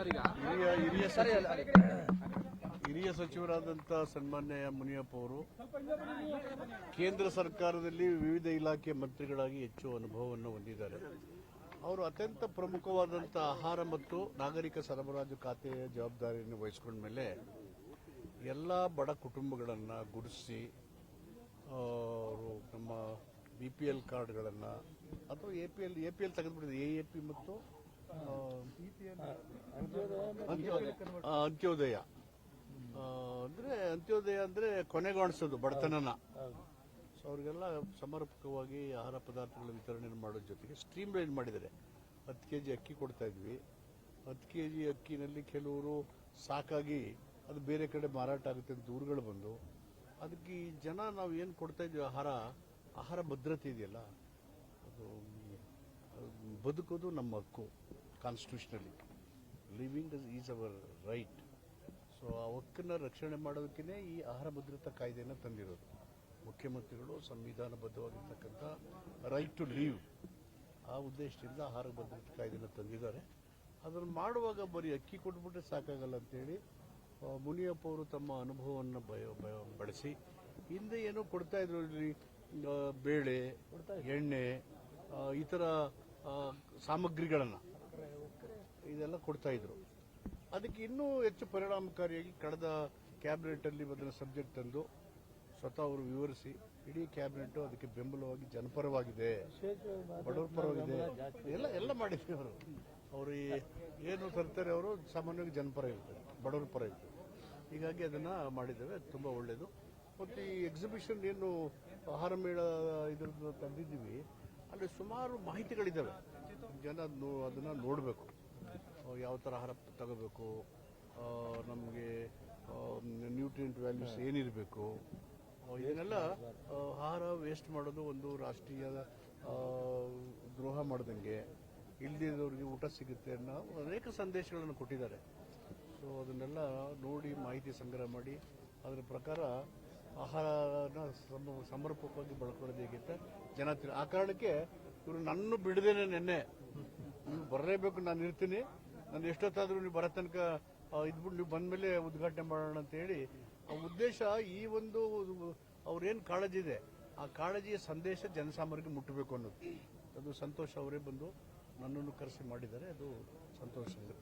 ಹಿರಿಯ ಹಿರಿಯ ಸಚಿವ- ಹಿರಿಯ ಸಚಿವರಾದಂಥ ಸನ್ಮಾನ್ಯ ಮುನಿಯಪ್ಪ ಅವರು ಕೇಂದ್ರ ಸರ್ಕಾರದಲ್ಲಿ ವಿವಿಧ ಇಲಾಖೆ ಮಂತ್ರಿಗಳಾಗಿ ಹೆಚ್ಚು ಅನುಭವವನ್ನು ಹೊಂದಿದ್ದಾರೆ. ಅವರು ಅತ್ಯಂತ ಪ್ರಮುಖವಾದಂಥ ಆಹಾರ ಮತ್ತು ನಾಗರಿಕ ಸರಬರಾಜು ಖಾತೆಯ ಜವಾಬ್ದಾರಿಯನ್ನು ವಹಿಸಿಕೊಂಡ ಮೇಲೆ ಎಲ್ಲ ಬಡ ಕುಟುಂಬಗಳನ್ನು ಗುಡಿಸಿ ಅವರು ನಮ್ಮ ಬಿ ಪಿ ಎಲ್ ಕಾರ್ಡ್ಗಳನ್ನು ಅಥವಾ A P L A P L ತೆಗೆದುಬಿಟ್ಟಿದೆ A A P ಮತ್ತು ಅಂತ್ಯೋದಯ. ಅಂದ್ರೆ ಅಂತ್ಯೋದಯ ಅಂದ್ರೆ ಕೊನೆಗಾಣಿಸೋದು ಬಡತನನ. ಸೊ ಅವ್ರಿಗೆಲ್ಲ ಸಮರ್ಪಕವಾಗಿ ಆಹಾರ ಪದಾರ್ಥಗಳ ವಿತರಣೆ ಮಾಡೋ ಜೊತೆಗೆ ಸ್ಟ್ರೀಮ್ ಲೈನ್ ಮಾಡಿದ್ದಾರೆ. ಹತ್ತು ಕೆ ಜಿ ಅಕ್ಕಿ ಕೊಡ್ತಾ ಇದ್ವಿ. ಹತ್ತು ಕೆ ಜಿ ಅಕ್ಕಿನಲ್ಲಿ ಕೆಲವರು ಸಾಕಾಗಿ ಅದು ಬೇರೆ ಕಡೆ ಮಾರಾಟ ಆಗುತ್ತೆ ಅಂತ ದೂರುಗಳು ಬಂದು ಅದಕ್ಕೆ ಈ ಜನ ನಾವು ಏನು ಕೊಡ್ತಾ ಇದ್ವಿ ಆಹಾರ ಆಹಾರ ಭದ್ರತೆ ಇದೆಯಲ್ಲ ಅದು ಬದುಕೋದು ನಮ್ಮ ಹಕ್ಕು constitutionally living is our right so ಆ ಹಕ್ಕನ್ನು ರಕ್ಷಣೆ ಮಾಡೋದಕ್ಕೇ ಈ ಆಹಾರ ಭದ್ರತಾ ಕಾಯ್ದೆಯನ್ನು ತಂದಿರೋದು. ಮುಖ್ಯಮಂತ್ರಿಗಳು ಸಂವಿಧಾನಬದ್ಧವಾಗಿರ್ತಕ್ಕಂಥ ರೈಟ್ ಟು ಲೀವ್ ಆ ಉದ್ದೇಶದಿಂದ ಆಹಾರ ಭದ್ರತಾ ಕಾಯ್ದೆಯನ್ನು ತಂದಿದ್ದಾರೆ. ಅದನ್ನು ಮಾಡುವಾಗ ಬರೀ ಅಕ್ಕಿ ಕೊಟ್ಬಿಟ್ರೆ ಸಾಕಾಗಲ್ಲ ಅಂತೇಳಿ ಮುನಿಯಪ್ಪ ಅವರು ತಮ್ಮ ಅನುಭವವನ್ನು ಬಯ ಬಯ- ಬಳಸಿ ಹಿಂದೆ ಏನೋ ಕೊಡ್ತಾ ಇದ್ರು ಬೇಳೆ ಎಣ್ಣೆ ಇತರ ಈ ಥರ ಸಾಮಗ್ರಿಗಳನ್ನು. ಇದೆಲ್ಲ ಕೊಡ್ತಾ ಇದ್ರು. ಅದಕ್ಕೆ ಇನ್ನೂ ಹೆಚ್ಚು ಪರಿಣಾಮಕಾರಿಯಾಗಿ ಕಳೆದ ಕ್ಯಾಬಿನೆಟ್ ಅಲ್ಲಿ ಅದನ್ನ ಸಬ್ಜೆಕ್ಟ್ ತಂದು ಸ್ವತಃ ಅವರು ವಿವರಿಸಿ, ಇಡೀ ಕ್ಯಾಬಿನೆಟ್ ಅದಕ್ಕೆ ಬೆಂಬಲವಾಗಿ ಜನಪರವಾಗಿದೆ, ಬಡವರ ಪರವಾಗಿದೆ, ಎಲ್ಲ ಎಲ್ಲ ಮಾಡಿದ್ವಿ ಅವರು. ಅವರು ಈ- ಏನು ತರ್ತಾರೆ ಅವರು ಸಾಮಾನ್ಯವಾಗಿ ಜನಪರ ಇರ್ತಾರೆ, ಬಡವರ ಪರ ಇರ್ತಾರೆ. ಹೀಗಾಗಿ ಅದನ್ನ ಮಾಡಿದ್ದೇವೆ ತುಂಬಾ ಒಳ್ಳೆಯದು ಮತ್ತು ಈ ಎಕ್ಸಿಬಿಷನ್ ಏನು ಆಹಾರ ಮೇಳ ಇದ್ರದ್ದು ತಂದಿದ್ದೀವಿ, ಅಲ್ಲಿ ಸುಮಾರು ಮಾಹಿತಿಗಳಿದ್ದಾವೆ. ಜನ ಅದನ್ನ ನೋಡಬೇಕು. ಯಾವ ಥರ ಆಹಾರ ತಗೋಬೇಕು? ನಮಗೆ ನ್ಯೂಟ್ರಿಯೆಂಟ್ ವ್ಯಾಲ್ಯೂಸ್ ಏನಿರಬೇಕು? ಇದನ್ನೆಲ್ಲ ಆಹಾರ ವೇಸ್ಟ್ ಮಾಡೋದು ಒಂದು ರಾಷ್ಟ್ರೀಯ ದ್ರೋಹ ಮಾಡ್ದಂಗೆ. ಇಲ್ದಿದ್ದವ್ರಿಗೆ ಊಟ ಸಿಗುತ್ತೆ ಅನ್ನೋ ಅನೇಕ ಸಂದೇಶಗಳನ್ನು ಕೊಟ್ಟಿದ್ದಾರೆ. ಸೊ ಅದನ್ನೆಲ್ಲ ನೋಡಿ ಮಾಹಿತಿ ಸಂಗ್ರಹ ಮಾಡಿ ಅದರ ಪ್ರಕಾರ ಆಹಾರನ ಸಮ- ಸಮರ್ಪಕವಾಗಿ ಬಳಕೊಳ್ಳೋದು ಹೇಗೆ ಅಂತ ಜನ ಆ ಕಾರಣಕ್ಕೆ ಇವರು ನನ್ನ ಬಿಡದೇನೆ ನೆನ್ನೆ. ನೀವು ಬರಲೇಬೇಕು ನಾನು ಇರ್ತೀನಿ. ನಾನು ಎಷ್ಟೊತ್ತಾದ್ರೂ ನೀವು ಬರೋ ತನಕ ಇದ್ಬಿಟ್ಟು ನೀವು ಬಂದ್ಮೇಲೆ ಉದ್ಘಾಟನೆ ಮಾಡೋಣ ಅಂತ ಹೇಳಿ ಆ ಉದ್ದೇಶ ಈ ಒಂದು ಅವ್ರೇನು ಕಾಳಜಿ ಇದೆ ಆ ಕಾಳಜಿಯ ಸಂದೇಶ ಜನಸಾಮಾನ್ಯರಿಗೆ ಮುಟ್ಟಬೇಕು ಅನ್ನೋದು. ಅದು ಸಂತೋಷ ಅವರೇ ಬಂದು ನನ್ನನ್ನು ಕರೆಸಿ ಮಾಡಿದ್ದಾರೆ ಅದು ಸಂತೋಷ ಇದೆ.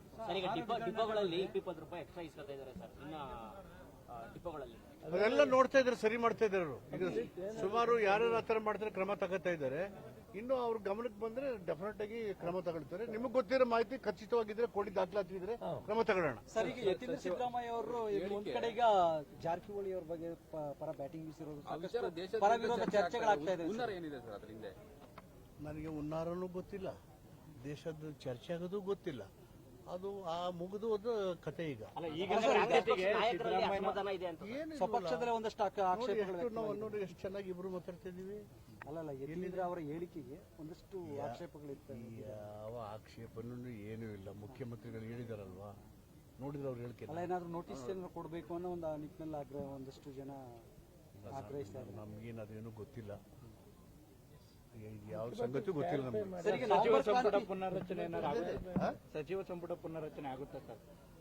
ಅದೆಲ್ಲ ನೋಡ್ತಾ ಇದ್ದಾರೆ ಸರಿ ಮಾಡ್ತಾ ಇದ್ದಾರೆ ಅವರು. ಸುಮಾರು ಯಾರ್ಯಾರು ಆ ಥರ ಮಾಡ್ತಾರೆ ಕ್ರಮ ತಗೋತಾ ಇದ್ದಾರೆ. ಇನ್ನು ಅವ್ರ ಗಮನಕ್ಕೆ ಬಂದ್ರೆ ಡೆಫಿನೆಟ್ ಆಗಿ ಕ್ರಮ ತಗೊಳ್ತಾರೆ. ನಿಮಗೆ ಗೊತ್ತಿರೋ ಮಾಹಿತಿ ಖಚಿತವಾಗಿದ್ರೆ ಕೊಡಿ ದಾಖಲಾತಿ ಇದ್ರೆ ಕ್ರಮ ತಗೊಳ್ಳೋಣ. ಸರ್ ಈಗ ಯತೀಂದ್ರ ಸಿದ್ದರಾಮಯ್ಯ ಅವರು ಒಂದ್ ಕಡೆ ಈಗ ಜಾರಕಿಹೊಳಿ ಅವ್ರ ಬಗ್ಗೆ ಪರ ಬ್ಯಾಟಿಂಗ್ ಬೀಸಿರೋದು ಪರ ವಿರೋಧ ಚರ್ಚೆಗಳಾಗ್ತಾ ಇದೆ. ಏನಿದೆ ಸರ್ ನನಗೆ ಉನ್ನಾರನೂ ಗೊತ್ತಿಲ್ಲ. ದೇಶದ ಚರ್ಚೆ ಆಗೋದು ಗೊತ್ತಿಲ್ಲ. ಅದು ಆ ಮುಗಿದು ಅದು ಕತೆ ಈಗ. ಸ್ವಪಕ್ಷದಲ್ಲಿ ಒಂದಷ್ಟು ಆಕ- ಆಕ್ಷೇಪಗಳು ಎಷ್ಟು ನಾವು ಅನ್ನೋರು ಎಷ್ಟು ಚೆನ್ನಾಗಿ ಇಬ್ರು ಮಾತಾಡ್ತಿದೀವಿ ಅಲ್ಲಲ್ಲ ಎಲ್ಲಿದ್ರೆ ಅವರ ಹೇಳಿಕೆಗೆ ಒಂದಷ್ಟು ಆಕ್ಷೇಪಗಳಿರ್ತವೆ ಯಾವ ಆಕ್ಷೇಪನೂ ಏನೂ ಇಲ್ಲ. ಮುಖ್ಯಮಂತ್ರಿಗಳು ಹೇಳಿದಾರಲ್ವಾ? ನೋಡಿದ್ರೆ ಅವ್ರು ಹೇಳಿಕೆ ಅಲ್ಲ ಏನಾದ್ರು ನೋಟಿಸ್ ಏನಾದ್ರು ಕೊಡಬೇಕು ಅನ್ನೋ ಒಂದು ನಿಟ್ಟಿನಲ್ಲಿ ಆಗ್ರಹ ಒಂದಷ್ಟು ಜನ ಆಗ್ರಹಿಸ್ತಾರೆ ನಮ್ಗೇನು ಅದೇನು ಗೊತ್ತಿಲ್ಲ. ಯಾವ ಸಂಗತಿ ಗೊತ್ತಿಲ್ಲ ನಮ್ಗೆ. ಸಚಿವ ಸಂಪುಟ ಪುನರ್ರಚನೆ ಏನಾರು ಆಗುತ್ತೆ? ಸಚಿವ ಸಂಪುಟ ಪುನರ್ರಚನೆ ಆಗುತ್ತಾ ಸರ್?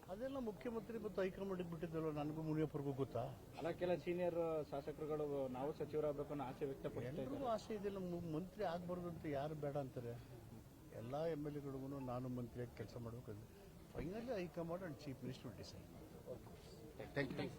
ಅದೆಲ್ಲ ಮುಖ್ಯಮಂತ್ರಿ ಮತ್ತು ಹೈಕಮಾಂಡಿಗೆ ಬಿಟ್ಟಿದ್ದಲ್ಲ ನನಗೂ ಮುನಿಯಪ್ಪರಿಗೂ ಗೊತ್ತಾ? ಅಲ್ಲ ಕೆಲ ಸೀನಿಯರ್ ಶಾಸಕರುಗಳು ನಾವು ಸಚಿವರಾಗಬೇಕು ಅನ್ನೋ ಆಸೆ ವ್ಯಕ್ತಪಡಿಸ್ತಾ ಇದ್ದಾರೆ. ಎಲ್ರಿಗೂ ಆಸೆ ಇದೆಲ್ಲ ಮು- ಮಂತ್ರಿ ಆಗ್ಬಾರ್ದು ಅಂತ ಯಾರು ಬೇಡ ಅಂತಾರೆ? ಎಲ್ಲ ಎಂ ಎಲ್ ಎಗಳಿಗೂ ನಾನು ಮಂತ್ರಿಯಾಗಿ ಕೆಲಸ ಮಾಡಬೇಕು. Finally high command and chief minister decide. Thank you